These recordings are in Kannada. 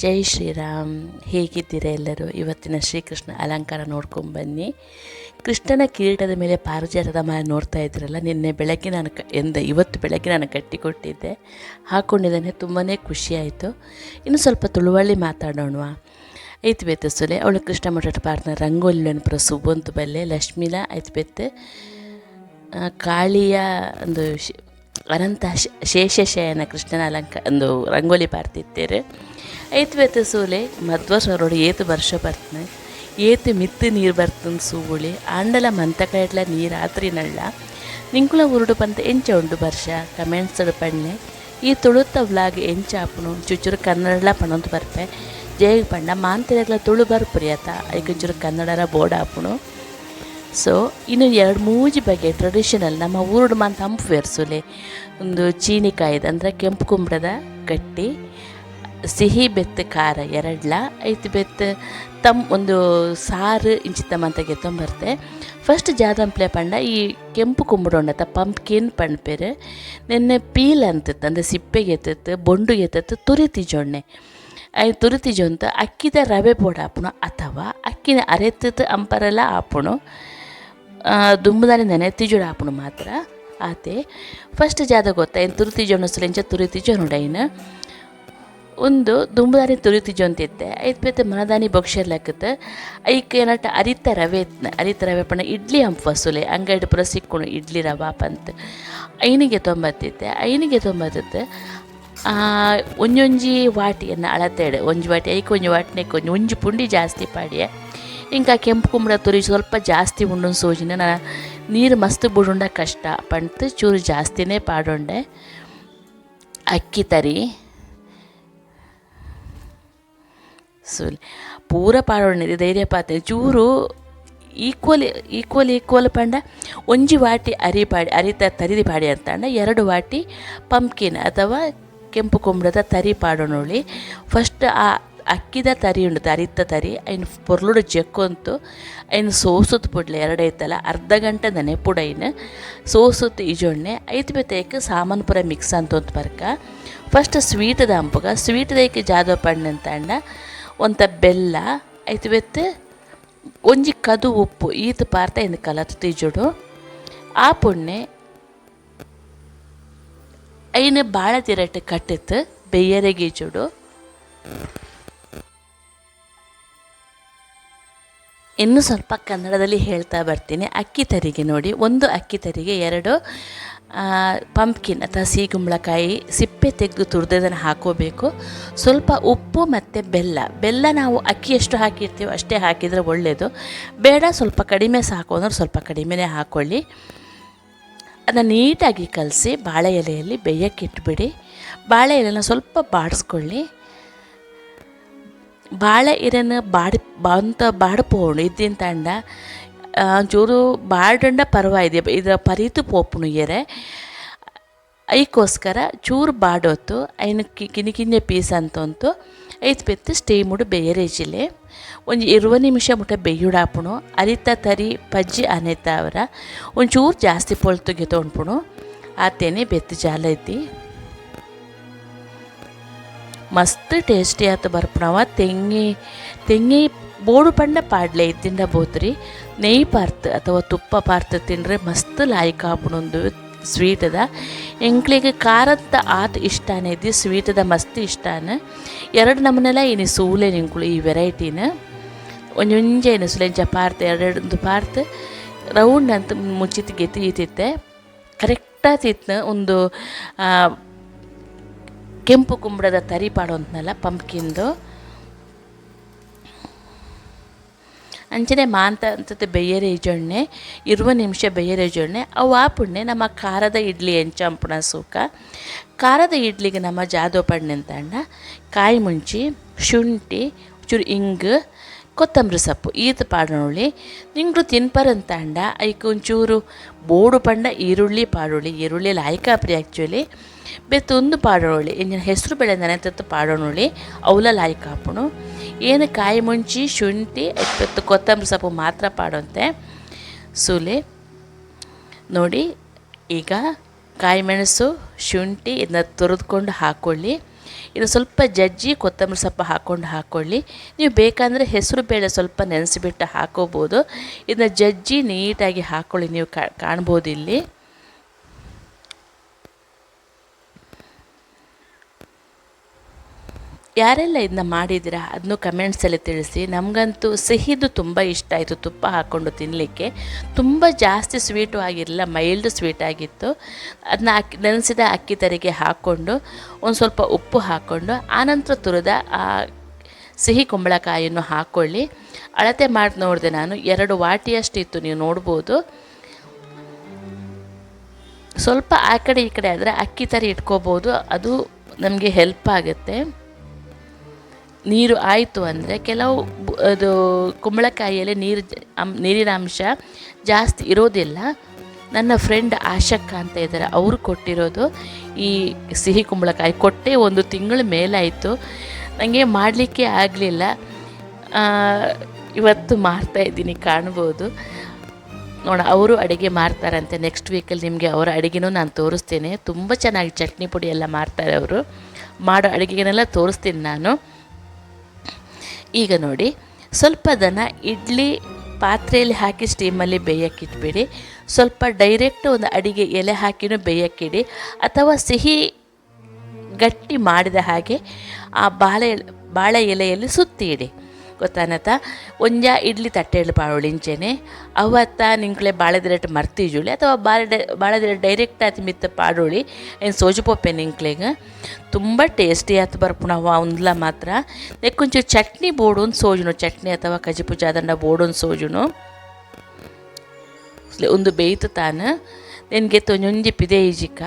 ಜೈ ಶ್ರೀರಾಮ್. ಹೇಗಿದ್ದೀರಾ ಎಲ್ಲರೂ? ಇವತ್ತಿನ ಶ್ರೀಕೃಷ್ಣ ಅಲಂಕಾರ ನೋಡ್ಕೊಂಡು ಬನ್ನಿ. ಕೃಷ್ಣನ ಕಿರೀಟದ ಮೇಲೆ ಪಾರಿಜಾತದ ಮನೆ ನೋಡ್ತಾ ಇದ್ರಲ್ಲ, ನಿನ್ನೆ ಬೆಳಗ್ಗೆ ನಾನು ಎಂದ, ಇವತ್ತು ಬೆಳಗ್ಗೆ ನಾನು ಕಟ್ಟಿಕೊಟ್ಟಿದ್ದೆ. ಹಾಕ್ಕೊಂಡಿದ್ದಾನೆ ತುಂಬಾ ಖುಷಿಯಾಯಿತು. ಇನ್ನು ಸ್ವಲ್ಪ ತುಳುವಳ್ಳಿ ಮಾತಾಡೋಣವಾ. ಐತ್ ಬೇತೆ ಸುಲೆ, ಅವಳು ಕೃಷ್ಣ ಮಠದ ಪಾರ್ನ ರಂಗೋಲಿ ನೆನಪುರ ಸುಬಂತು ಬಲ್ಲೆ, ಲಕ್ಷ್ಮೀಲ ಐತು ಕಾಳಿಯ ಒಂದು ಅನಂತ ಶೇಷಶಯನ ಕೃಷ್ಣನ ಅಲಂಕಾರ ಒಂದು ರಂಗೋಲಿ ಪಾರ್ತಿತ್ತೇರು ಐತು ಬೇತೆ ಸೂಲೆ ಮಧ್ವ ಸರೋಡು ಏತು ವರ್ಷ ಬರ್ತನೆ ಏತು ಮಿತ್ತು ನೀರು ಬರ್ತಂದು ಸೂಗುಳಿ ಆಂಡಲ ಮಂತ ಇಡ್ಲ ನೀರು ಆತ್ರಿ ನಳ್ಳ. ನಿಂಕುಲ ಉರುಡು ಪಂತ ಎಂಚ ಉಂಡು ವರ್ಷ ಕಮೆಂಟ್ಸ್ ಪಣ್ಣೆ. ಈ ತುಳುತ್ತ ವ್ಲಾಗ್ ಎಂಚ ಆಪುನು. ಚುಚುರು ಕನ್ನಡಲ ಪಣಂದು ಬರ್ಪೆ. ಜೈ ಪಂಡ ಮಾಂತರೆಗ್ಲ ತುಳು ಬರ್ಪುರಿ ಆತ ಚೂರು ಕನ್ನಡರ ಬೋರ್ಡ್ ಆಪುನು. ಸೊ, ಇನ್ನು ಎರಡು ಮೂಜಿ ಬಗೆ ಟ್ರೆಡಿಷನಲ್ ನಮ್ಮ ಊರುಡು ಮಾಂತ ಹಂಪು ಬೇರ್ಸುಲೆ ಒಂದು ಚೀನಿಕಾಯ್ದು ಅಂದರೆ ಕೆಂಪು ಕುಂಬಳದ ಗಟ್ಟಿ ಸಿಹಿ ಬೆತ್ತ, ಖಾರ ಎರಡ್ಲ ಐತ್ ಬೆತ್ತ, ತಮ್ ಒಂದು ಸಾರು ಇಂಚಿತ್ತಮ್ಮ ಅಂತ ಗೆತ್ತೊಂಬರ್ತೆ ಫಸ್ಟ್ ಜಾದಂಪ್ಲೆ ಪಂಡ ಈ ಕೆಂಪು ಕುಂಬಡೊಂಡ ಉಂಡತ್ತ ಪಂಪ್ಕಿನ್ ಪಣ್ಪೇರು ನೆನ್ನೆ ಪೀಲ್ ಅಂತಿತ್ತು, ಅಂದರೆ ಸಿಪ್ಪೆಗೆ ಎತ್ತಿತ್ತು ಬೊಂಡುಗೆ ಎತ್ತಿತ್ತು ತುರಿತಿ ಜೊಣ್ಣೆ ತುರಿತಿ ಜೊಂತ ಅಕ್ಕಿದ ರವೆ ಬೋಡ ಆಪುಣು, ಅಥವಾ ಅಕ್ಕಿನ ಅರೆತ್ತಿತ್ತು ಅಂಪರೆಲ್ಲ ಆಪುಣು. ದುಂಬುದಾನಿ ನೆನೆ ಜೋಡ ಆಪುಣು ಮಾತ್ರ. ಆತೆ ಫಸ್ಟ್ ಜಾದ ಗೊತ್ತ, ಏನು ತುರಿತಿ ಜೋಣ ಸುಲೆಂಚ ತುರಿತಿ ಜೋನುಡೈನ ಒಂದು ದುಂಬುದಾನಿ ತುರಿತಿ ಜೊಂತಿತ್ತೆ ಐದು ಬೇತೆ ಮನದಾನಿ ಬೊಕ್ಷರ್ ಲೆಕ್ಕದ ಐಕ್ ಏನಟ ಅರಿತ ರವೆ ಅರಿತ ರವೆ ಪಣ ಇಡ್ಲಿ ಹಂಪ ಫಸುಲೆ ಅಂಗಡಿ ಪುರ ಸಿಕ್ಕೊಂಡು ಇಡ್ಲಿ ರವಾ ಪಂತ್. ಐನಿಗೆ ತೊಂಬತ್ತಿತ್ತೆ ಐನಿಗೆ ತೊಂಬತ್ತಿತ್ತೆ ಒಂಜೊಂಜಿ ವಾಟಿಯನ್ನು ಅಳತೆಡೆ, ಒಂಜಿ ವಾಟಿ, ಐಕ್ ಒಂಜಿ ವಾಟಿನೇ ಕೊಂಜಿ ಒಂಜಿ ಪುಂಡಿ ಜಾಸ್ತಿ ಪಾಡಿಯೆ. ಇಂಕ ಕೆಂಪು ಕುಂಬಳ ತುರಿ ಸ್ವಲ್ಪ ಜಾಸ್ತಿ ಉಂಡು ಸೋಜಿನ ನಾನು ನೀರು ಮಸ್ತ್ ಬುಡುಂಡ ಕಷ್ಟ ಪಂತ್, ಚೂರು ಜಾಸ್ತಿನೇ ಪಾಡೊಂಡೆ. ಅಕ್ಕಿ ತರಿ. ಸುಲ್. ಪೂರ ಪಾಡೊಂಡೆ ಧೈರ್ಯ ಪಾತೆ ಚೂರು ಈಕ್ವಲ್ ಈಕ್ವಲ್ ಈಕ್ವಲ್ ಪಂಡ, ಒಂಜಿ ವಾಟಿ ಅರಿ ಪಾಡಿ ಅರಿತ ತರಿದಿ ಪಾಡಿ ಅಂತಂಡ ಎರಡು ವಾಟಿ ಪಂಪ್ಕಿನ್ ಅಥವಾ ಕೆಂಪು ಕುಂಬಳದ ತರಿ ಪಾಡೋಣಿ ಫಸ್ಟ್ ಆ ಅಕ್ಕಿದ ತರಿ ಉಂಡು ಅರಿತ ತರಿ ಅಯ್ನ ಪೊರ್ಲುಡು ಜಕ್ಕೊಂತು ಅಯ್ನ ಸೋಸುತ್ ಪುಡ್ಲೆ ಎರಡೈತಲ್ಲ ಅರ್ಧ ಗಂಟೆ ನೆನೆ ಪುಡೈನು, ಸೋಸುತ್ ಈಜೊಣ್ಣೆ, ಐದು ಬೆತ್ತೈಕ್ ಸಾಮಾನು ಪೂರ ಮಿಕ್ಸ್ ಅಂತ ಬರ್ಕ ಫಸ್ಟ್ ಸ್ವೀಟ್ ಸ್ವೀಟದ ಸ್ವೀಟ್ ದೈಕ ಜಾದವ್ ಪಣ್ಣು ಅಂತಂಡ ಒಂತ ಬೆಲ್ಲ, ಐದು ಬೆತ್ತು, ಒಂಜಿ ಕದು ಉಪ್ಪು ಈತ ಪಾರ್ತ ಇಂದು ಕಲತ್ ತೀಜುಡು ಆ ಪುಣ್ಯ ಐನ ಭಾಳ ತಿರಟ್ ಕಟ್ಟಿತ್ತು ಬೆಯ್ಯರೆಗೀಜುಡು ಇನ್ನು ಸ್ವಲ್ಪ ಕನ್ನಡದಲ್ಲಿ ಹೇಳ್ತಾ ಬರ್ತೀನಿ. ಅಕ್ಕಿ ತರಿಗೆ ನೋಡಿ, ಒಂದು ಅಕ್ಕಿ ತರಿಗೆ ಎರಡು. ಪಂಪ್ಕಿನ್ ಅಥವಾ ಸಿಹಿಗುಂಬಳಕಾಯಿ ಸಿಪ್ಪೆ ತೆಗೆದು ತುರಿದದನ್ನು ಹಾಕೋಬೇಕು. ಸ್ವಲ್ಪ ಉಪ್ಪು ಮತ್ತು ಬೆಲ್ಲ. ಬೆಲ್ಲ ನಾವು ಅಕ್ಕಿ ಎಷ್ಟು ಹಾಕಿರ್ತೀವೋ ಅಷ್ಟೇ ಹಾಕಿದರೆ ಒಳ್ಳೆಯದು ಬೇಡ, ಸ್ವಲ್ಪ ಕಡಿಮೆ ಸಾಕು ಅಂದ್ರೆ ಸ್ವಲ್ಪ ಕಡಿಮೆನೇ ಹಾಕ್ಕೊಳ್ಳಿ ಅದನ್ನು ನೀಟಾಗಿ ಕಲಸಿ ಬಾಳೆ ಎಲೆಯಲ್ಲಿ ಬೇಯಕ್ಕಿಟ್ಬಿಡಿ ಬಾಳೆ ಎಲೆನ ಸ್ವಲ್ಪ ಬಾಡಿಸ್ಕೊಳ್ಳಿ. ಬಾಳೆ ಎಲೆನ ಬಾಡಿ, ಬಂತ, ಬಾಡಪೋಣ ಇದ್ದಿನ ತಂಡ ಚೂರು ಬಾಡಂಡ ಪರವಾಯಿದೆ ಇದರ ಪರಿತು ಏರೆ ಐಕೋಸ್ಕರ ಚೂರು ಬಾಡೋತು ಐನ ಕಿನಿ ಕಿನ್ನೆ ಪೀಸ್ ಅಂತಂತು. ಐದು ಬೆತ್ತು ಸ್ಟೀಮುಡು ಬೇಯರೇಜಿಲೆ ಒಂದು ಇರುವ ನಿಮಿಷ ಮುಟ್ಟ ಬೇಯುಡಾಪುಣು. ಅರಿತ ತರಿ ಪಜ್ಜಿ ಅನೇತ ಅವರ. ಒಂಚೂರು ಜಾಸ್ತಿ ಪೊಳ್ತುಗೆ ತೊಗೊಂಡ್ಪುಣು ಆತೇನೆ ಬೆತ್ತು ಜಾಲ ಐತಿ ಮಸ್ತ್ ಟೇಸ್ಟಿ ಆತು ಬರ್ಪುಣವ. ತೆಂಗಿ ತೆಂಗಿ ಬೋಡು ಪಂಡ ಪಾಡ್ಲೆ ಇತ್ತಿಂಡ ಬೋತ್ರಿ, ನೆಯ್ ಪಾರ್ತ್ ಅಥವಾ ತುಪ್ಪ ಪಾರ್ತ್ ತಿಂದರೆ ಮಸ್ತ್ ಲಾಯ್ಕ ಆಪುಣೊಂದು ಸ್ವೀಟದ. ಎಂಕ್ಲಿಗೆ ಖಾರದ ಆತ್ ಇಷ್ಟನೇ ಇದ್ದು, ಸ್ವೀಟದ ಮಸ್ತ್ ಇಷ್ಟನ. ಎರಡು ನಮನೆಲ್ಲ ಇನಿ ಸೂಲೆ ನಿಂಕುಳು ಈ ವೆರೈಟಿನ. ಒಂಜೊಂಜೆ ಏನು ಸುಲೆಂಚ ಪಾರ್ತ್ ಎರಡೆರಡು ಪಾರ್ತ್. ರೌಂಡ್ ಅಂತ ಮುಚ್ಚಿತ್ ಗೆತಿ ಈತಿತ್ತೆ. ಕರೆಕ್ಟಾತಿತ್ತು ಒಂದು ಕೆಂಪು ಕುಂಬಳದ ತರಿ ಪಾಡು ಅಂತನಲ್ಲ ಪಂಪ್ಕಿಂದು ಅಂಚನೆ ಮಾಂತ ಅಂತದ್ದು ಬೇಯರೆ ಇಜೊಣ್ಣೆ ಇರುವ ನಿಮಿಷ ಬೇಯರೆ ಇಜೊಣ್ಣೆ ಅವು ಆಪುಣ್ಣೆ ನಮ್ಮ ಖಾರದ ಇಡ್ಲಿ ಎಂಚಂಪುಣ ಸೂಕ. ಖಾರದ ಇಡ್ಲಿಗೆ ನಮ್ಮ ಜಾದೋ ಪಣ್ಣೆ ಅಂತಂಡ ಕಾಯಿ ಮುಂಚಿ, ಶುಂಠಿ, ಚೂರು ಇಂಗು, ಕೊತ್ತಂಬರಿ ಸೊಪ್ಪು, ಈತ ಪಾಡೋಳಿ ನಿಂಗ್ಳು ತಿನ್ಪರಂತಂಡ ಐಕ್ ಒಂಚೂರು ಬೋಡು ಪಂಡ ಈರುಳ್ಳಿ ಪಾಡೋಳಿ ಈರುಳ್ಳಿ ಲಾಯ್ಕಾಪ್ರಿ ಆ್ಯಕ್ಚುಲಿ ಬೆತ್ತೊಂದು ಪಾಡೋಳಿ ಇಂಜಿನ ಹೆಸರು ಬೆಳೆ ನೆನೆತತ್ತು ಪಾಡೋಣುಳಿ ಅವಲ ಲಾಯ್ಕ ಹಾಪುಣು ಏನು ಕಾಯಿ ಮುಂಚಿ, ಶುಂಠಿ, ಇಪ್ಪತ್ತು ಕೊತ್ತಂಬರಿ ಸೊಪ್ಪು ಮಾತ್ರ ಪಾಡುವಂತೆ ಸೂಲೆ, ನೋಡಿ, ಈಗ ಕಾಯಿ ಮೆಣಸು, ಶುಂಠಿ ಇದನ್ನ ತುರಿದ್ಕೊಂಡು ಹಾಕ್ಕೊಳ್ಳಿ ಇದು ಸ್ವಲ್ಪ ಜಜ್ಜಿ ಕೊತ್ತಂಬರಿ ಸೊಪ್ಪು ಹಾಕ್ಕೊಂಡು ಹಾಕ್ಕೊಳ್ಳಿ ನೀವು ಬೇಕಂದರೆ ಹೆಸರು ಬೇಳೆ ಸ್ವಲ್ಪ ನೆನೆಸಿಬಿಟ್ಟು ಹಾಕೋಬೋದು. ಇದನ್ನ ಜಜ್ಜಿ ನೀಟಾಗಿ ಹಾಕ್ಕೊಳ್ಳಿ ನೀವು ಕಾಣ್ಬೋದು ಇಲ್ಲಿ. ಯಾರೆಲ್ಲ ಇದನ್ನ ಮಾಡಿದ್ದೀರಾ ಅದನ್ನು ಕಮೆಂಟ್ಸಲ್ಲಿ ತಿಳಿಸಿ. ನಮಗಂತೂ ಸಿಹಿದು ತುಂಬ ಇಷ್ಟ ಆಯಿತು ತುಪ್ಪ ಹಾಕ್ಕೊಂಡು ತಿನ್ನಲಿಕ್ಕೆ ತುಂಬ ಜಾಸ್ತಿ ಸ್ವೀಟು ಆಗಿರಲಿಲ್ಲ ಮೈಲ್ಡ್ ಸ್ವೀಟ್ ಆಗಿತ್ತು. ಅದನ್ನ ಅಕ್ಕಿ, ನೆನೆಸಿದ ಅಕ್ಕಿ ತರಿಗೆ ಹಾಕ್ಕೊಂಡು ಒಂದು ಸ್ವಲ್ಪ ಉಪ್ಪು ಹಾಕ್ಕೊಂಡು ಆನಂತರ ತುರಿದ ಆ ಸಿಹಿ ಕುಂಬಳಕಾಯಿಯನ್ನು ಹಾಕ್ಕೊಳ್ಳಿ ಅಳತೆ ಮಾಡಿ ನೋಡಿದೆ ನಾನು, ಎರಡು ವಾಟಿಯಷ್ಟು ಇತ್ತು ನೀವು ನೋಡ್ಬೋದು. ಸ್ವಲ್ಪ ಆ ಕಡೆ ಈ ಕಡೆ ಆದರೆ ಅಕ್ಕಿ ಥರ ಇಟ್ಕೋಬೋದು, ಅದು ನಮಗೆ ಹೆಲ್ಪ್ ಆಗುತ್ತೆ. ನೀರು ಆಯಿತು ಅಂದರೆ ಕೆಲವು ಅದು ಕುಂಬಳಕಾಯಿಯಲ್ಲಿ ನೀರು ನೀರಿನ ಅಂಶ ಜಾಸ್ತಿ ಇರೋದಿಲ್ಲ. ನನ್ನ ಫ್ರೆಂಡ್ ಆಶಕ್ಕ ಅಂತ ಇದ್ದಾರೆ ಅವರು ಕೊಟ್ಟಿರೋದು. ಈ ಸಿಹಿ ಕುಂಬಳಕಾಯಿ ಕೊಟ್ಟೆ ಒಂದು ತಿಂಗಳ ಮೇಲಾಯಿತು. ನನಗೆ ಮಾಡಲಿಕ್ಕೆ ಆಗಲಿಲ್ಲ. ಇವತ್ತು ಮಾಡ್ತಾ ಇದ್ದೀನಿ ಕಾಣ್ಬೋದು. ನೋಡ, ಅವರು ಅಡುಗೆ ಮಾಡ್ತಾರಂತೆ. ನೆಕ್ಸ್ಟ್ ವೀಕಲ್ಲಿ ನಿಮಗೆ ಅವರ ಅಡುಗೆನೂ ನಾನು ತೋರಿಸ್ತೇನೆ. ತುಂಬ ಚೆನ್ನಾಗಿ ಚಟ್ನಿ ಪುಡಿ ಎಲ್ಲ ಮಾಡ್ತಾರೆ ಅವರು. ಮಾಡೋ ಅಡುಗೆನೆಲ್ಲ ತೋರಿಸ್ತೀನಿ ನಾನು. ಈಗ ನೋಡಿ, ಸ್ವಲ್ಪ ದನ ಇಡ್ಲಿ ಪಾತ್ರೆಯಲ್ಲಿ ಹಾಕಿ ಸ್ಟೀಮಲ್ಲಿ ಬೇಯಕ್ಕಿಟ್ಬಿಡಿ. ಸ್ವಲ್ಪ ಡೈರೆಕ್ಟ್ ಒಂದು ಅಡಿಗೆ ಎಲೆ ಹಾಕಿನೂ ಬೇಯಕ್ಕಿಡಿ. ಅಥವಾ ಸಿಹಿ ಗಟ್ಟಿ ಮಾಡಿದ ಹಾಗೆ ಆ ಬಾಳೆ ಬಾಳೆ ಎಲೆಯಲ್ಲಿ ಸುತ್ತಿ ಇಡಿ ಗೊತ್ತಾನತ? ಒಂಜ ಇಡ್ಲಿ ತಟ್ಟೆಯಲ್ಲಿ ಪಾಡೋಳಿಂಚೆನೆ ಅವತ್ತ ನಿಂಕ್ಲೆ ಬಾಳೆದಿರಟ್ಟು ಮರ್ತಿಜುಳಿ ಅಥವಾ ಬಾಳೆ ಬಾಳೆದ್ರೆ ಡೈರೆಕ್ಟ್ ಆತಿ ಮಿತ್ತ ಪಾಡೋಳಿ, ಏನು ಸೋಜು ಪೊಪ್ಪೆ ನಿಂಕ್ಲೆಗೆ ತುಂಬ ಟೇಸ್ಟಿ ಆತು ಬರ್ಪುಣ ಒಂದ್ಲ ಮಾತ್ರ. ನೆಕ್ಕೊಂಚೂರು ಚಟ್ನಿ ಬೋಡೊಂದು ಸೋಜುನು, ಚಟ್ನಿ ಅಥವಾ ಕಜಿಪು ಜಾದಂಡ ಬೋಡೊಂದು ಸೋಜುನು. ಒಂದು ಬೇಯ್ತು ತಾನು. ನಿನಗೆ ತೊಂಜೊಂಜಿ ಪಿದೆ ಈಜಿಕ.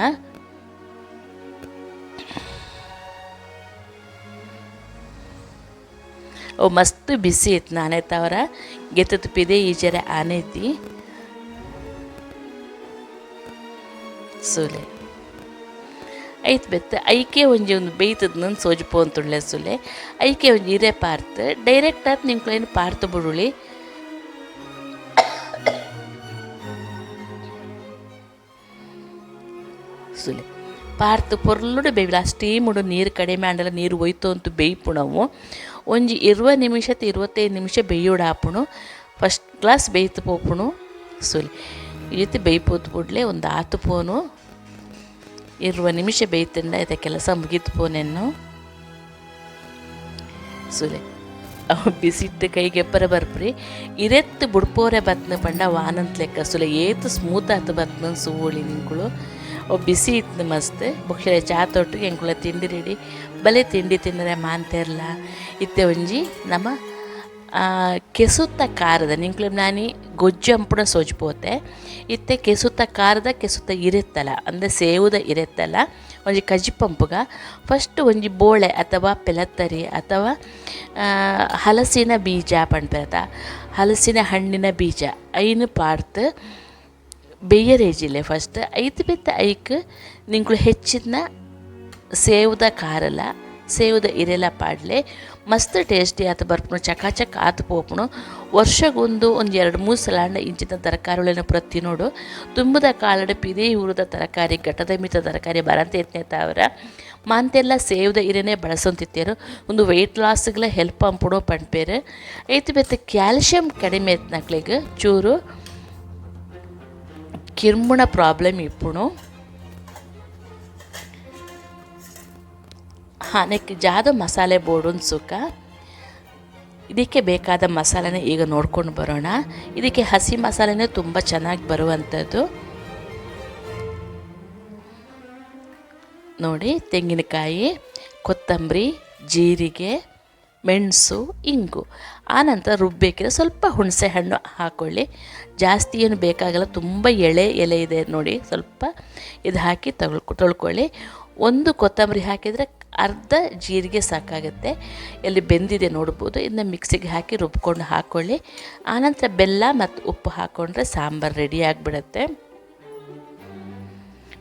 ಓ, ಮಸ್ತ್ ಬಿಸಿ ಇತ್ತು ತವರ. ಗೆತ್ತ ಗೆತ್ತದ ಈ ಜರ ಆನೈತಿ ಸೂಲೆ. ಐತ್ ಬೆತ್ತ, ಐಕೆ ಒಂಜಿ ಒಂದು ಬೇಯ್ತದ ನನ್ನ ಸೋಜಿಪೋ ಅಂತುಳ್ಳೆ ಸುಲೆ. ಐಕೆ ಒಂಜಿ ಇರೆ ಪಾರ್ತ್. ಡೈರೆಕ್ಟ್ ಆತ್ ನಿಮ್ಗೆ ಪಾರ್ತ್ ಬಿಡುಳಿ ಸುಲೆ. ಪಾರ್ತ್ ಪೊರ್ಲುಡು ಬೇಯ್ಬಿಲ್ಲ ಸ್ಟೀಮ್ ಉಡು ನೀರು ಕಡಿಮೆ ಆಂಡಲ್ಲ ನೀರು ಒಯ್ತು ಅಂತ ಬೇಯ್ಪುಣವು ಒಂಜಿ ಇರುವ ನಿಮಿಷ ಇರುವತ್ತೈದು ನಿಮಿಷ ಬೇಯೋಡಾಪುಣು ಫಸ್ಟ್ ಕ್ಲಾಸ್ ಬೇಯ್ತು ಪೋಪುಣು. ಸುಲಿ. ಈ ರೀತಿ ಬೇಯ್ಪೋದು ಬಿಡ್ಲೆ ಒಂದು ಆತು ಪೋನು. ಇರುವ ನಿಮಿಷ ಬೇಯ್ತಂಡ ಇದೆ ಕೆಲಸ ಮುಗಿತು ಪೋನೆನ್ನು. ಸುಲೆ. ಅವು ಬಿಸಿಟ್ಟು ಕೈಗೆ ಎಪ್ಪರ ಬರ್ಪ್ರಿ. ಇರೆತ್ತು ಬುಡ್ಪೋರೆ ಬತ್ನ ಪಂಡ ವಾನಂತ ಲೆಕ್ಕ. ಸುಲೆ, ಏತು ಸ್ಮೂತ್ ಆತು ಬತ್ನ ಸೂಳಿ ನಿಂಕುಳು. ಬಿಸಿ ಇತ್ತು ಮಸ್ತ್ ಬುಕ್ಷಲೆ ಚಾ ತೊಟ್ಟಿಗೆ ಎಂಕುಳ ತಿಂಡಿ ರೆಡಿ ಬಲೆ ತಿಂಡಿ ತಿಂದರೆ ಮಾಂತೆರ್ಲ. ಇತ್ತೆ ಒಂಜಿ ನಮ್ಮ ಕೆಸುತ್ತ ಕಾರದ ನಿಂಕ್ಲು ನಾನಿ ಗೊಜ್ಜಂಪುಡ ಸೋಜ್ಪೋತೆ. ಇತ್ತೆ ಕೆಸುತ್ತ ಕಾರದ ಕೆಸುತ್ತ ಇರುತ್ತಲ್ಲ ಅಂದರೆ ಸೇವುದ ಇರುತ್ತಲ್ಲ ಒಂಜಿ ಕಜಿಪಂಪುಗ. ಫಸ್ಟ್ ಒಂಜಿ ಬೋಳೆ ಅಥವಾ ಪೆಲತ್ತರಿ ಅಥವಾ ಹಲಸಿನ ಬೀಜ ಪಂಡ್ಪೆರತ ಹಲಸಿನ ಹಣ್ಣಿನ ಬೀಜ, ಐನು ಪಾಡ್ತು. ಬೇಯರೇಜಿಲ್ಲೆ ಫಸ್ಟ್ ಐದು ಬಿತ್ತ ಐಕ್, ನಿಂಗಳು ಹೆಚ್ಚಿನ ಸೇವ್ದ ಕಾರಲ್ಲ ಸೇವ್ದ ಇರೆಲ್ಲ ಪಾಡ್ಲೆ. ಮಸ್ತ್ ಟೇಸ್ಟಿ ಆತ ಬರ್ಪಣು ಚಕಾಚಕ್ ಆತ ಪೋಪಣು. ವರ್ಷಗೊಂದು ಒಂದು ಎರಡು ಮೂರು ಸಲ ಇಂಚಿನ ತರಕಾರಿಗಳನ್ನ ಪ್ರತಿ ನೋಡು. ತುಂಬದ ಕಾಲಡ ಪಿದೇ ಊರದ ತರಕಾರಿ, ಘಟದ ಮಿತ ತರಕಾರಿ ಬರಂತ ಎತ್ನೆ ತಾವರ. ಮಾಂತೆಲ್ಲ ಸೇವ್ದ ಇರೇನೆ ಬಳಸೊಂತಿತ್ತೇರು. ಒಂದು ವೆಯ್ಟ್ ಲಾಸ್ಗಳ ಹೆಲ್ಪ್ ಅಂಪಡೋ ಪಣ್ಪೇರು. ಐತಿ ಬೆತ್ತ ಕ್ಯಾಲ್ಶಿಯಂ ಕಡಿಮೆ ಎತ್ನಕ್ಲಿಗೆ ಚೂರು. ಪ್ರಾಬ್ಲಮ್ ಇಪ್ಪುಣು. ಹಾಂ, ನೆಕ್ ಜಾದ ಮಸಾಲೆ ಬೋರ್ಡೊಂದು ಸುಖ ಇದಕ್ಕೆ ಬೇಕಾದ ಮಸಾಲೆನ ಈಗ ನೋಡ್ಕೊಂಡು ಬರೋಣ. ಇದಕ್ಕೆ ಹಸಿ ಮಸಾಲೆನೇ ತುಂಬ ಚೆನ್ನಾಗಿ ಬರುವಂಥದ್ದು. ನೋಡಿ, ತೆಂಗಿನಕಾಯಿ, ಕೊತ್ತಂಬರಿ, ಜೀರಿಗೆ ಮೆಣಸು, ಇಂಗು. ಆನಂತರ ರುಬ್ಬೇಕಿದ್ರೆ ಸ್ವಲ್ಪ ಹುಣಸೆ ಹಣ್ಣು ಹಾಕ್ಕೊಳ್ಳಿ ಜಾಸ್ತಿ ಏನು ಬೇಕಾಗಲ್ಲ, ತುಂಬ ಎಳೆ, ಎಲೆ ಇದೆ ನೋಡಿ, ಸ್ವಲ್ಪ ಇದು ಹಾಕಿ ತೊಳ್ಕೊ ತೊಳ್ಕೊಳ್ಳಿ. ಒಂದು ಕೊತ್ತಂಬರಿ ಹಾಕಿದರೆ ಅರ್ಧ ಜೀರಿಗೆ ಸಾಕಾಗುತ್ತೆ. ಎಲ್ಲಿ ಬೆಂದಿದೆ ನೋಡ್ಬೋದು. ಇದನ್ನ ಮಿಕ್ಸಿಗೆ ಹಾಕಿ ರುಬ್ಕೊಂಡು ಹಾಕ್ಕೊಳ್ಳಿ ಆನಂತರ ಬೆಲ್ಲ ಮತ್ತು ಉಪ್ಪು ಹಾಕ್ಕೊಂಡ್ರೆ ಸಾಂಬಾರು ರೆಡಿ ಆಗಿಬಿಡುತ್ತೆ.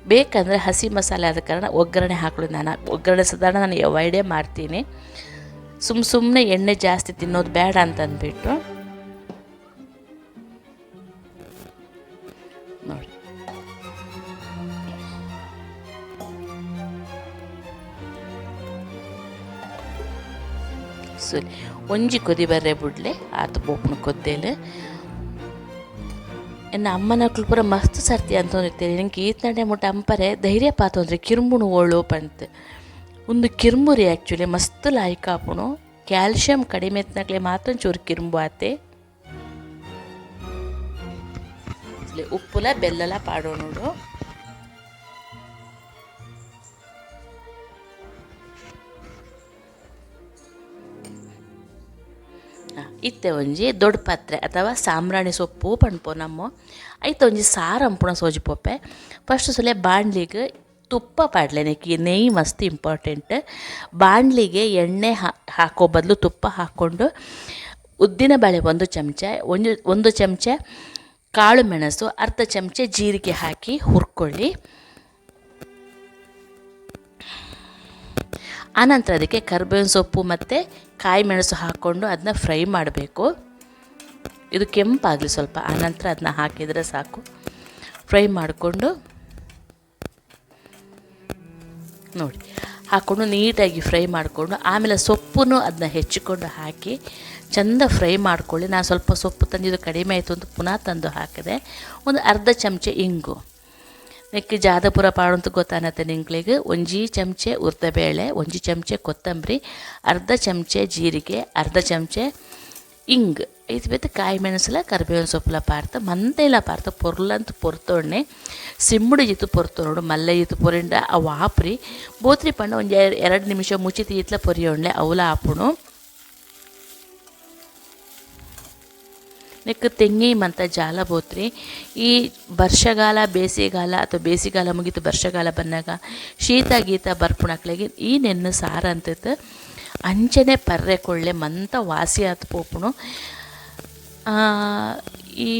ಬೇಕಂದರೆ ಹಸಿ ಮಸಾಲೆ ಆದ ಕಾರಣ ಒಗ್ಗರಣೆ ಹಾಕೊಳ್ಳಿ. ನಾನು ಒಗ್ಗರಣೆ ಸಾಧಾರಣ ನಾನು ಅವಾಯ್ಡೇ ಮಾಡ್ತೀನಿ. ಸುಮ್ಮ ಸುಮ್ಮನೆ ಎಣ್ಣೆ ಜಾಸ್ತಿ ತಿನ್ನೋದು ಬೇಡ ಅಂತ ಅಂದ್ಬಿಟ್ಟು ನೋಡಿ. ಸುಲಿ ಒಂಜಿ ಕೊದಿ ಬರ್ರೆ ಬುಡ್ಲೆ, ಆತ ಬೋಪನ ಕೊದ್ದೇಲೆ. ಎನ್ನ ಅಮ್ಮನಕ್ಳು ಪೂರ ಮಸ್ತ್ ಸರ್ತಿ ಅಂತಂದಿರ್ತೇನೆ ನಂಗೆ ಈತ್ನಡೆ ಮುಟ್ಟ ಅಂಪರೆ ಧೈರ್ಯ ಅಂದರೆ ಕಿರುಮುಣು ಓಳು ಪಂತ್ ಒಂದು ಕಿರ್ಮುರಿ ಆ್ಯಕ್ಚುಲಿ ಮಸ್ತ್ ಲಾಯ್ಕ್ ಆಪಣು ಕ್ಯಾಲ್ಶಿಯಂ ಕಡಿಮೆ ಎತ್ನಕ್ಲೆ ಮಾತ್ರ ಚೂರು ಕಿರುಂಬು ಆತೆ. ಉಪ್ಪುಲ ಬೆಲ್ಲಲ ಪಾಡೋ ಆ, ಇತ್ತೆ ಒಂಜಿ ದೊಡ್ಡ ಪಾತ್ರೆ ಅಥವಾ ಸಾಂಬ್ರಾಣಿ ಸೊಪ್ಪು ಪಣ್ಪು ನಮ್ಮ. ಐತೆ ಒಂಜಿ ಸಾರು ಅಂಪುಣ ಸೋಜಿಪೋಪೆ ಫಸ್ಟ್ ಸುಲೆ ಬಾಣ್ಲಿಗೆ ತುಪ್ಪ ಪಾಡ್ಲೆನೆಕ್ಕಿ ನೆಯ್ ಮಸ್ತ್ ಇಂಪಾರ್ಟೆಂಟ್ ಬಾಣ್ಲಿಗೆ ಎಣ್ಣೆ ಹಾ- ಹಾಕೋ ಬದಲು ತುಪ್ಪ ಹಾಕ್ಕೊಂಡು ಉದ್ದಿನ ಬೇಳೆ ಒಂದು ಚಮಚ, ಒಂದು ಒಂದು ಚಮಚ ಕಾಳು ಮೆಣಸು, ಅರ್ಧ ಚಮಚ ಜೀರಿಗೆ ಹಾಕಿ ಹುರ್ಕೊಳ್ಳಿ. ಆನಂತರ ಅದಕ್ಕೆ ಕರ್ಬೇವಿನ ಸೊಪ್ಪು ಮತ್ತು ಕಾಯಿ ಮೆಣಸು ಹಾಕ್ಕೊಂಡು ಅದನ್ನ ಫ್ರೈ ಮಾಡಬೇಕು. ಇದು ಕೆಂಪಾಗಲಿ ಸ್ವಲ್ಪ, ಆನಂತರ ಅದನ್ನ ಹಾಕಿದರೆ ಸಾಕು. ಫ್ರೈ ಮಾಡಿಕೊಂಡು ನೋಡಿ ಹಾಕ್ಕೊಂಡು ನೀಟಾಗಿ ಫ್ರೈ ಮಾಡಿಕೊಂಡು, ಆಮೇಲೆ ಸೊಪ್ಪನ್ನು ಅದನ್ನ ಹೆಚ್ಚಿಕೊಂಡು ಹಾಕಿ, ಚೆಂದ ಫ್ರೈ ಮಾಡ್ಕೊಳ್ಳಿ. ನಾನು ಸ್ವಲ್ಪ ಸೊಪ್ಪು ತಂದಿದ್ದು ಕಡಿಮೆ ಆಯಿತು ಅಂತ ಪುನಃ ತಂದು ಹಾಕಿದೆ. ಒಂದು ಅರ್ಧ ಚಮಚೆ ಇಂಗು. ನೆಕ್ಕಿ ಜಾದಪುರ ಪಾಡು ಅಂತ ಗೊತ್ತಾನತ್ತೆ ನಿಂಗಳಿಗೆ. ಒಂಜಿ ಚಮಚೆ ಉರ್ದಬೇಳೆ ಒಂಜಿ ಚಮಚೆ ಕೊತ್ತಂಬರಿ, ಅರ್ಧ ಚಮಚೆ ಜೀರಿಗೆ, ಅರ್ಧ ಚಮಚೆ ಇಂಗ್. ಇದು ಬಿತ್ತು ಕಾಯಿ ಮೆಣಸಲ ಕರಿಬೇವಿನ ಸೊಪ್ಪುಲ ಪಾರ್ತ ಮಂತೆಲ ಪಾರ್ತ ಪೊರ್ಲಂತ ಪೊರ್ತೊಣ್ಣೆ, ಸಿಮ್ಮುಡು ಜಿತ್ತು ಪೊರ್ತೊನೋಡು ಮಲ್ಲೆ ಜಿತ್ತು ಪೊರಿಂಡ ಅವು ಆಪ್ರಿ ಬೋತ್ರಿ ಪಂಡ ಒಂದು ಎರಡು ನಿಮಿಷ ಮುಚ್ಚಿತಿ ಇತ್ಲ ಪೊರಿಯೋಣೆ ಅವಲ ಹಾಪುಣು. ನೆಕ್ ತೆಂಗಿ ಮಂತ ಜಾಲ ಬೋತ್ರಿ. ಈ ವರ್ಷಗಾಲ ಬೇಸಿಗೆಗಾಲ ಅಥವಾ ಬೇಸಿಗೆಗಾಲ ಮುಗೀತು ವರ್ಷಗಾಲ ಬಂದಾಗ ಶೀತ ಗೀತ ಬರ್ಪುಣಕ್ಲೆಗೆ ಈ ನೆನ್ನ ಸಾರು ಅಂತದ್ದು ಅಂಚನೆ ಪರ್ರೆ ಕೊಳ್ಳೆ ಮಂತ ವಾಸಿ ಪೋಪುಣು. ಈ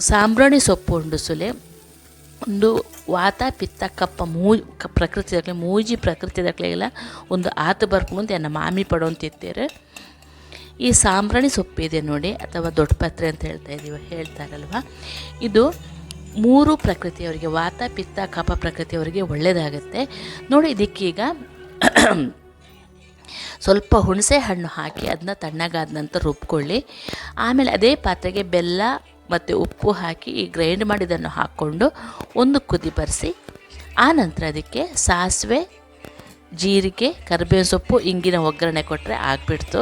ಸಾಂಬ್ರಾಣಿ ಸೊಪ್ಪು ಉಂಡು ಸುಲೆ. ಒಂದು ವಾತ ಪಿತ್ತ ಕಪ್ಪ ಮೂ, ಕ ಪ್ರಕೃತಿದಾಗಲಿ ಮೂಜಿ ಪ್ರಕೃತಿದಾಗಲೆಲ್ಲ ಒಂದು ಆತು ಬರ್ಕೊಂಡು ಅಂತ ನನ್ನ ಮಾಮಿ ಪಡೋಂತಿದ್ದೇರು ಈ ಸಾಂಬ್ರಾಣಿ ಸೊಪ್ಪಿದೆ ನೋಡಿ, ಅಥವಾ ದೊಡ್ಡಪತ್ರೆ ಅಂತ ಹೇಳ್ತಾ ಇದ್ದೀವ ಹೇಳ್ತಾರಲ್ವ? ಇದು ಮೂರು ಪ್ರಕೃತಿಯವರಿಗೆ, ವಾತ, ಪಿತ್ತ ಕಪ ಪ್ರಕೃತಿಯವರಿಗೆ ಒಳ್ಳೆಯದಾಗುತ್ತೆ ನೋಡಿ, ಇದಕ್ಕೀಗ ಸ್ವಲ್ಪ ಹುಣಸೆ ಹಣ್ಣು ಹಾಕಿ ಅದನ್ನ ತಣ್ಣಗಾದ ನಂತರ ರುಬ್ಕೊಳ್ಳಿ. ಆಮೇಲೆ ಅದೇ ಪಾತ್ರೆಗೆ ಬೆಲ್ಲ ಮತ್ತು ಉಪ್ಪು ಹಾಕಿ ಈ ಗ್ರೈಂಡ್ ಮಾಡಿದ್ದನ್ನು ಹಾಕ್ಕೊಂಡು ಒಂದು ಕುದಿ ಬರೆಸಿ ಆನಂತರ ನಂತರ ಅದಕ್ಕೆ ಸಾಸಿವೆ, ಜೀರಿಗೆ ಕರಿಬೇವು ಸೊಪ್ಪು, ಇಂಗಿನ ಒಗ್ಗರಣೆ ಕೊಟ್ಟರೆ ಆಗಿಬಿಡ್ತು.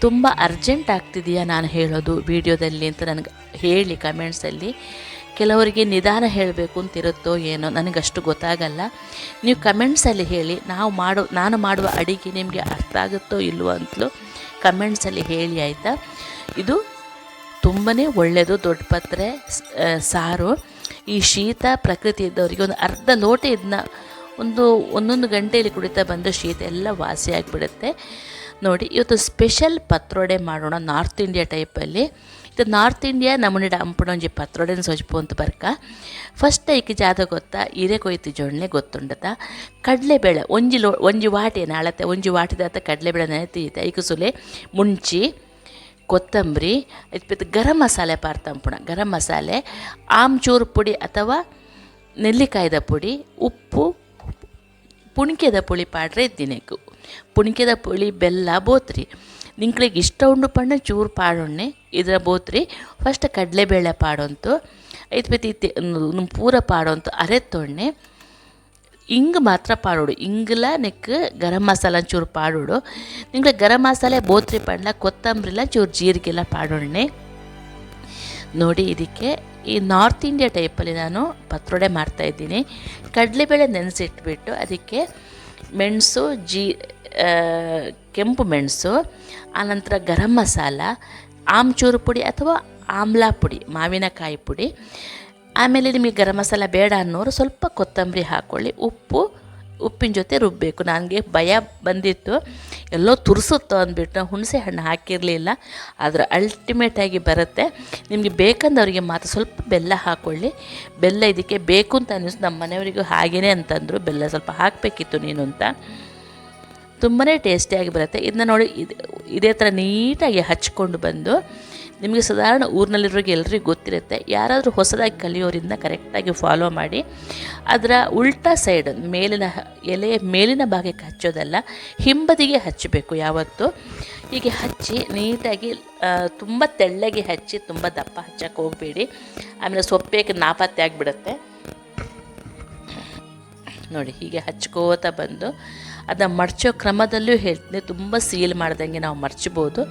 ತುಂಬ ಅರ್ಜೆಂಟ್ ಆಗ್ತಿದೆಯಾ ನಾನು ಹೇಳೋದು, ವಿಡಿಯೋದಲ್ಲಿ ಅಂತ ನನಗೆ ಹೇಳಿ ಕಮೆಂಟ್ಸಲ್ಲಿ ಕೆಲವರಿಗೆ ನಿಧಾನ ಹೇಳಬೇಕು ಅಂತಿರುತ್ತೋ ಏನೋ, ನನಗಷ್ಟು ಗೊತ್ತಾಗಲ್ಲ. ನೀವು ಕಮೆಂಟ್ಸಲ್ಲಿ ಹೇಳಿ, ನಾವು ಮಾಡೋ, ನಾನು ಮಾಡುವ ಅಡಿಗೆ ನಿಮಗೆ ಅರ್ಥ ಆಗುತ್ತೋ ಇಲ್ವೋ ಅಂತಲೂ ಕಮೆಂಟ್ಸಲ್ಲಿ ಹೇಳಿ, ಆಯಿತಾ? ಇದು ತುಂಬಾ ಒಳ್ಳೆಯದು, ದೊಡ್ಡ ಪತ್ರೆ ಸಾರು. ಈ ಶೀತ ಪ್ರಕೃತಿ ಇದ್ದವರಿಗೆ ಒಂದು ಅರ್ಧ ಲೋಟ ಇದನ್ನ ಒಂದು ಒಂದೊಂದು ಗಂಟೆಯಲ್ಲಿ ಕುಡಿತಾ ಬಂದು ಶೀತ ಎಲ್ಲ ವಾಸಿ ಆಗಿಬಿಡುತ್ತೆ. ನೋಡಿ, ಇವತ್ತು ಸ್ಪೆಷಲ್ ಪತ್ರೊಡೆ ಮಾಡೋಣ, ನಾರ್ತ್ ಇಂಡಿಯಾ ಟೈಪಲ್ಲಿ ಇದು ನಾರ್ತ್ ಇಂಡಿಯಾ ನಮ್ಮನೆ ಅಂಪಣೊಂಜಿ ಪತ್ರೊಡೆನ ಸೊಜಪು ಅಂತ ಬರ್ಕ. ಫಸ್ಟ್ ಐಕ್ ಜಾದ ಗೊತ್ತಾ? ಹಿರೇ ಕೊಯ್ತು ಜೊಣ್ಣೆ ಗೊತ್ತುಂಡತ ಕಡಲೆಬೇಳೆ ಒಂಜಿ ಲೋ, ಒಂಜಿ ವಾಟಿ ನಾಳತ್ತೆ, ಒಂಜಿ ವಾಟಿದಾತ ಕಡಲೆಬೇಳೆ ನೆನೆತೀತೆ ಐಕು ಸುಲೆ ಮುಂಚಿ, ಕೊತ್ತಂಬರಿ ಇತ್ಪಿತ್ತು ಗರಂ ಮಸಾಲೆ ಪಾರ್ತಂಪುಣ ಗರಂ ಮಸಾಲೆ, ಆಮ್ಚೂರು ಪುಡಿ ಅಥವಾ ನೆಲ್ಲಿಕಾಯ್ದ ಪುಡಿ, ಉಪ್ಪು, ಪುಣಿಕೆದ ಪುಳಿ ಪಾಡ್ರೆ ದಿನಕ್ಕೂ ಪುಣಿಕೆದ ಪುಳಿ, ಬೆಲ್ಲ, ಬೋತ್ರಿ. ನಿಂಕ್ಳಿಗೆ ಇಷ್ಟ ಉಂಡು ಪಣ್ಣ ಚೂರು ಪಾಡೊಣ್ಣೆ. ಇದರ ಬೋತ್ರಿ ಫಸ್ಟ್ ಕಡಲೆಬೇಳೆ ಪಾಡೊಂತು. ಐದು ಪತಿ ಪೂರ ಪಾಡೊಂತು ಅರೆತ್ತೊಣ್ಣೆ. ಇಂಗ್ ಮಾತ್ರ ಪಾಡೋಡು. ಇಂಗ್ಲ ನೆಕ್ ಗರಂ ಮಸಾಲ ಚೂರು ಪಾಡೋಡು. ನಿಂಗೆ ಗರಂ ಮಸಾಲೆ, ಬೋತ್ರಿ ಪಂಡ್ಲ, ಕೊತ್ತಂಬರಿಲ, ಚೂರು ಜೀರಿಗೆಲ್ಲ ಪಾಡೋಣ್ಣೆ. ನೋಡಿ ಇದಕ್ಕೆ ಈ ನಾರ್ತ್ ಇಂಡಿಯಾ ಟೈಪಲ್ಲಿ ನಾನು ಪತ್ರೊಡೆ ಮಾಡ್ತಾಯಿದ್ದೀನಿ ಕಡಲೆಬೇಳೆ ನೆನೆಸಿಟ್ಬಿಟ್ಟು ಅದಕ್ಕೆ ಮೆಣಸು, ಜೀ ಕೆಂಪು ಮೆಣಸು, ಆನಂತರ ಗರಂ ಮಸಾಲ, ಆಮ್ಚೂರು ಪುಡಿ ಅಥವಾ ಆಮ್ಲಾ ಪುಡಿ, ಮಾವಿನಕಾಯಿ ಪುಡಿ. ಆಮೇಲೆ ನಿಮಗೆ ಗರಂ ಮಸಾಲ ಬೇಡ ಅನ್ನೋರು ಸ್ವಲ್ಪ ಕೊತ್ತಂಬರಿ ಹಾಕ್ಕೊಳ್ಳಿ ಉಪ್ಪು, ಉಪ್ಪಿನ ಜೊತೆ ರುಬ್ಬಬೇಕು ನನಗೆ ಭಯ ಬಂದಿತ್ತು. ಎಲ್ಲೋ ತುರಿಸುತ್ತೋ ಅಂದ್ಬಿಟ್ಟು ನಾವು ಹುಣಸೆ ಹಣ್ಣು ಹಾಕಿರಲಿಲ್ಲ. ಆದರೆ ಅಲ್ಟಿಮೇಟಾಗಿ ಬರುತ್ತೆ. ನಿಮಗೆ ಬೇಕಂದವರಿಗೆ ಮಾತ್ರ ಸ್ವಲ್ಪ ಬೆಲ್ಲ ಹಾಕ್ಕೊಳ್ಳಿ ಬೆಲ್ಲ ಇದಕ್ಕೆ ಬೇಕು ಅಂತ ಅನ್ನಿಸ್ತು. ನಮ್ಮ ಮನೆಯವರಿಗೂ ಹಾಗೇ ಅಂತಂದರು. ಬೆಲ್ಲ ಸ್ವಲ್ಪ ಹಾಕಬೇಕಿತ್ತು ನೀನು ಅಂತ. ತುಂಬಾ ಟೇಸ್ಟಿಯಾಗಿ ಬರುತ್ತೆ. ಇದನ್ನ ನೋಡಿ ಇದು, ಇದೇ ಥರ ನೀಟಾಗಿ ಹಚ್ಕೊಂಡು ಬಂದು, ನಿಮಗೆ ಸಾಧಾರಣ ಊರಿನಲ್ಲಿರೋರಿಗೆ ಎಲ್ರಿಗೂ ಗೊತ್ತಿರುತ್ತೆ. ಯಾರಾದರೂ ಹೊಸದಾಗಿ ಕಲಿಯೋರಿಂದ ಕರೆಕ್ಟಾಗಿ ಫಾಲೋ ಮಾಡಿ, ಅದರ ಉಲ್ಟಾ ಸೈಡ್ ಮೇಲಿನ ಎಲೆಯ ಮೇಲಿನ ಭಾಗಕ್ಕೆ ಹಚ್ಚೋದಲ್ಲ, ಹಿಂಬದಿಗೆ ಹಚ್ಚಬೇಕು ಯಾವತ್ತು. ಹೀಗೆ ಹಚ್ಚಿ ನೀಟಾಗಿ ತುಂಬ ತೆಳ್ಳಗೆ ಹಚ್ಚಿ ತುಂಬ ದಪ್ಪ ಹಚ್ಚಕ್ಕೆ ಹೋಗಬೇಡಿ. ಆಮೇಲೆ ಸೊಪ್ಪೇಗೆ ನಾಪತ್ತೆ ಆಗಿಬಿಡುತ್ತೆ. ನೋಡಿ, ಹೀಗೆ ಹಚ್ಕೋತಾ ಬಂದು ಅದನ್ನ ಮಡ್ಚೋ ಕ್ರಮದಲ್ಲೂ ಹೇಳ್ತೀನಿ. ತುಂಬ ಸೀಲ್ ಮಾಡ್ದಂಗೆ ನಾವು ಮರ್ಚ್ಬೋದು.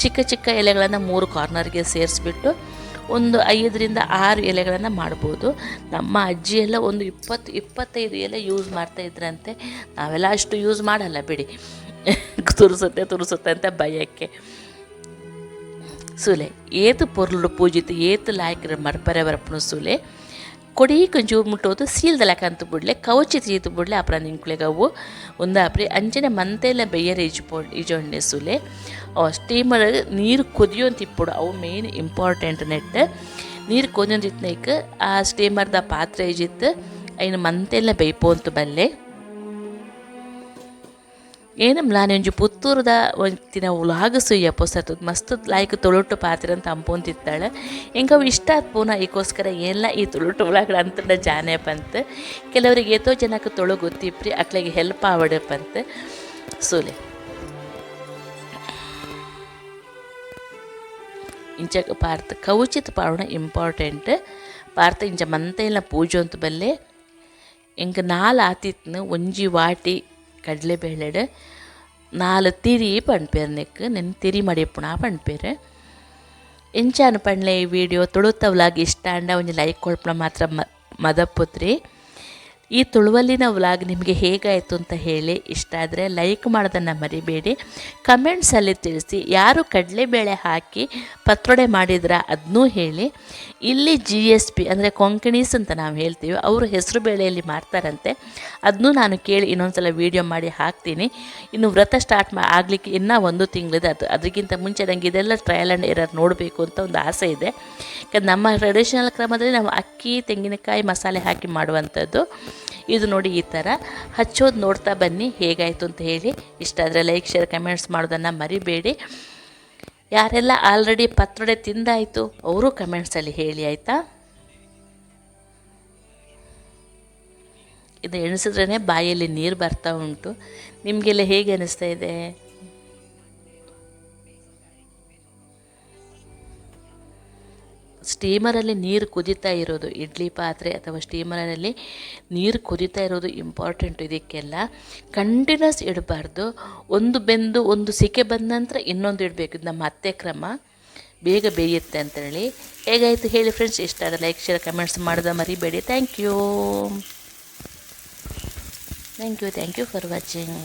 ಚಿಕ್ಕ ಚಿಕ್ಕ ಎಲೆಗಳನ್ನು ಮೂರು ಕಾರ್ನರ್ಗೆ ಸೇರಿಸ್ಬಿಟ್ಟು ಒಂದು ಐದರಿಂದ ಆರು ಎಲೆಗಳನ್ನು ಮಾಡ್ಬೋದು. ನಮ್ಮ ಅಜ್ಜಿ ಎಲ್ಲ ಒಂದು ಇಪ್ಪತ್ತು, ಇಪ್ಪತ್ತೈದು ಎಲೆ ಯೂಸ್ ಮಾಡ್ತಾ ಇದ್ರಂತೆ. ನಾವೆಲ್ಲ ಅಷ್ಟು ಯೂಸ್ ಮಾಡಲ್ಲ ಬಿಡಿ. ತುರಿಸುತ್ತೆ ತುರಿಸುತ್ತೆ ಅಂತ ಭಯಕ್ಕೆ ಸುಲೆ, ಏತು ಪೊರ್ಲು ಪೂಜಿತು, ಏತು ಲಾಯಕ್ರ ಮರ್ಪರೆ ಬರಪ್ಪನು ಸುಲೆ. ಕೊಡಿ కొంచెం ಮುಟ್ಟೋದು ಸೀಲ್ದಲಕಂತ ಬಿಡ್ಲೆ, ಕವಚಿ ತೀತು ಬಿಡ್ಲೆ ಅಪ್ರ ಒಂದು ಒಂದಾಪ್ರಿ ಅಂಚನೆ ಮಂತೆಲ್ಲ ಬೆಯ್ಯರೆ ಈಜು ಈಜೊಂಡೆ ಸುಲೆ. ಸ್ಟೀಮರ್ ನೀರು ಕುದಿಯೋಂತ ಇಪ್ಪುಡು, ಅವು ಮೇನ್ ಇಂಪಾರ್ಟೆಂಟ್ ನೆಟ್ ನೀರು ಕುದಿಯೋಂತ ಇತ್ನೈಕ್ ಆ ಸ್ಟೀಮರ್ದ ಪಾತ್ರೆ ಇಜಿತ್ತು ಅಯ್ನ ಮಂತೆಲ್ಲ ಬೇಯ್ಪೋಂತು ಬಲ್ಲೆ. ಏನಮ್ಲ ಒಂಜಿ ಪುತ್ತೂರದ ಒಂದಿನ ಉಲಾಗ ಸುಯ್ಯ ಪೊಸತು ಮಸ್ತ್ ಲಾಯ್ಕ್ ಅಂತ ಅಂಪೊಂತಿತ್ತಾಳೆ ಎಂಕ ಅವು ಇಷ್ಟ ಆತ್ ಪೂನ ಈಕೋಸ್ಕರ ಎಲ್ಲ ಈ ತುಳುಟು ಉಲಾಗಡ ಅಂತಂದ ಜಾನೆ ಪಂತ. ಕೆಲವರಿಗೆ ಏತೋ ಜನಕ್ಕೆ ತೊಳು ಗೊತ್ತಿಪ್ರಿ, ಅಕ್ಲಿಗೆ ಹೆಲ್ಪ್ ಆವಡೆ ಪಂತ. ಸೂಲೆ. ಇಂಚ ಪಾರ್ಥ, ಕೌಚಿತ್ ಪಾವಣ ಇಂಪಾರ್ಟೆಂಟ್ ಪಾರ್ಥ ಇಂಚ ಮಂತೆಲ್ಲ ಪೂಜೆ ಅಂತ ಬಲ್ಲೆ. ಇಂಕ ನಾಲ್ ಆತಿತ್ನ, ಒಂಜಿ ವಾಟಿ ಕಡಲೆಬೇಳೆಡ್ ನಾಲ್ ತಿರಿ ಪಣ್ಪೇರು ನೆಕ್ ನೆನ್ ತಿರಿ ಪಣ್ಪೇರು ಎಂಚಾನು ಪಣ್ಲೆ ಈ ವಿಡಿಯೋ ತುಳುತ್ತ ವ್ಲಾಗ್ ಇಷ್ಟ ಅಂಡ, ಒಂಜಿ ಲೈಕ್ ಕೊಳ್ಪಣ ಮಾತ್ರ ಮದಪುತ್ರಿ ಈ ತುಳುವಲ್ಲಿನ ವ್ಲಾಗ್ ನಿಮಗೆ ಹೇಗಾಯಿತು ಅಂತ ಹೇಳಿ ಇಷ್ಟ ಆದರೆ ಲೈಕ್ ಮಾಡೋದನ್ನು ಮರಿಬೇಡಿ. ಕಮೆಂಟ್ಸಲ್ಲಿ ತಿಳಿಸಿ ಯಾರು ಕಡಲೆಬೇಳೆ ಹಾಕಿ ಪತ್ರೊಡೆ ಮಾಡಿದ್ರ ಅದನ್ನೂ ಹೇಳಿ. ಇಲ್ಲಿ ಜಿ ಎಸ್ ಪಿ ಅಂದರೆ ಕೊಂಕಣೀಸ್ ಅಂತ ನಾವು ಹೇಳ್ತೀವಿ, ಅವರು ಹೆಸರು ಬೇಳೆಯಲ್ಲಿ ಮಾಡ್ತಾರಂತೆ ಅದನ್ನೂ ನಾನು ಕೇಳಿ ಇನ್ನೊಂದ್ಸಲ ವೀಡಿಯೋ ಮಾಡಿ ಹಾಕ್ತೀನಿ. ಇನ್ನು ವ್ರತ ಸ್ಟಾರ್ಟ್ ಮಾ ಆಗಲಿಕ್ಕೆ ಇನ್ನೂ ಒಂದು ತಿಂಗಳಿದೆ, ಅದು ಅದಕ್ಕಿಂತ ಮುಂಚೆ ನನಗೆ ಇದೆಲ್ಲ ಟ್ರಯಲ್ ಆ್ಯಂಡ್ ಎರರ್ ನೋಡಬೇಕು ಅಂತ ಒಂದು ಆಸೆ ಇದೆ. ಯಾಕಂದ್ರೆ ನಮ್ಮ ಟ್ರೆಡಿಷನಲ್ ಕ್ರಮದಲ್ಲಿ ನಾವು ಅಕ್ಕಿ, ತೆಂಗಿನಕಾಯಿ ಮಸಾಲೆ ಹಾಕಿ ಮಾಡುವಂಥದ್ದು. ಇದು ನೋಡಿ ಈ ಥರ ಹಚ್ಚೋದು ನೋಡ್ತಾ ಬನ್ನಿ ಹೇಗಾಯಿತು ಅಂತ ಹೇಳಿ. ಇಷ್ಟ ಆದರೆ ಲೈಕ್ ಶೇರ್ ಕಮೆಂಟ್ಸ್ ಮಾಡೋದನ್ನು ಮರಿಬೇಡಿ. ಯಾರೆಲ್ಲ ಆಲ್ರೆಡಿ ಪತ್ರೊಡೆ ತಿಂದಾಯಿತು, ಅವರು ಕಮೆಂಟ್ಸಲ್ಲಿ ಹೇಳಿ ಆಯಿತಾ? ಇದು ಎಣಿಸಿದ್ರೇ ಬಾಯಲ್ಲಿ ನೀರು ಬರ್ತಾ ಉಂಟು. ನಿಮಗೆಲ್ಲ ಹೇಗೆ ಅನಿಸ್ತಾ ಇದೆ? ಸ್ಟೀಮರಲ್ಲಿ ನೀರು ಕುದೀತಾ ಇರೋದು, ಇಡ್ಲಿ ಪಾತ್ರೆ ಅಥವಾ ಸ್ಟೀಮರಲ್ಲಿ ನೀರು ಕುದೀತಾ ಇರೋದು ಇಂಪಾರ್ಟೆಂಟ್ ಇದಕ್ಕೆಲ್ಲ. ಕಂಟಿನ್ಯೂಸ್ ಇಡಬಾರ್ದು. ಒಂದು ಬೆಂದು ಒಂದು ಸಿಕೆ ಬಂದ ನಂತರ ಇನ್ನೊಂದು ಇಡಬೇಕು. ನಮ್ಮ ಅತ್ತೆ ಕ್ರಮ. ಬೇಗ ಬೇಯುತ್ತೆ ಅಂತೇಳಿ. ಹೇಗಾಯಿತು ಹೇಳಿ ಫ್ರೆಂಡ್ಸ್ ಇಷ್ಟ ಆದ ಲೈಕ್ ಶೇರ್ ಕಮೆಂಟ್ಸ್ ಮಾಡಿದ ಮರಿಬೇಡಿ. Thank you thank you thank you for watching